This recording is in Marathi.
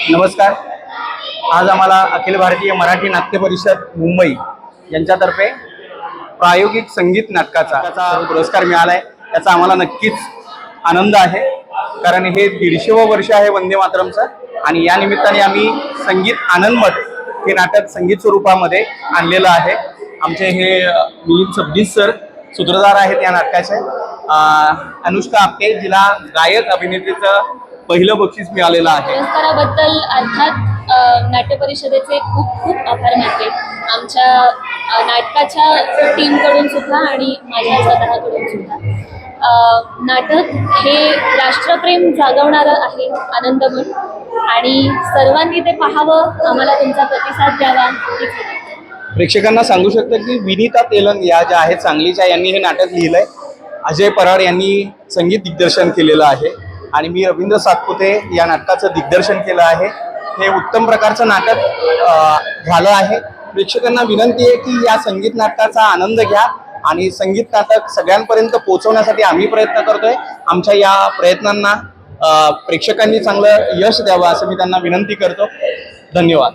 नमस्कार. आज आम्हाला अखिल भारतीय मराठी नाट्य परिषद मुंबई यांच्यातर्फे प्रायोगिक संगीत नाटकाचा त्याचा पुरस्कार मिळाला आहे त्याचा आम्हाला नक्कीच आनंद आहे. कारण हे दीडशेवं वर्ष आहे वंदे मातरमचं आणि या निमित्ताने आम्ही संगीत आनंद मठ हे नाटक संगीत स्वरूपामध्ये आणलेलं आहे. आमचे हे मिलिंद सबनीस सर सूत्रधार आहेत या नाटकाचे. अनुष्का आपटे जिला गायक अभिनेत्रीचं पहिलं बक्षीस मिळालेलं आहे. पुरस्काराबद्दल अर्थात नाट्य परिषदेचे खूप खूप आभार मानते. आमच्या नाटकाच्या टीमकडून सुद्धा आणि माझ्या स्वतःकडून सुद्धा. नाटक हे राष्ट्रप्रेम जागवणारं आहे आनंदमन आणि सर्वांनी ते पाहावं आम्हाला तुमचा प्रतिसाद द्यावा. प्रेक्षकांना सांगू शकतो की विनीता तेलंग या ज्या आहेत सांगलीच्या यांनी हे नाटक लिहिलंय. अजय पराड यांनी संगीत दिग्दर्शन केलेलं आहे. आणि मी रवींद्र सातपुते या नाटकाचं दिग्दर्शन केलं आहे. हे उत्तम प्रकारचं नाटक झालं आहे. प्रेक्षकांना विनंती आहे की या संगीत नाटकाचा आनंद घ्या आणि संगीत नाटक सगळ्यांपर्यंत पोहोचवण्यासाठी आम्ही प्रयत्न करतोय. आमच्या या प्रयत्नांना प्रेक्षकांनी चांगलं यश द्यावं असं मी त्यांना विनंती करतो. धन्यवाद.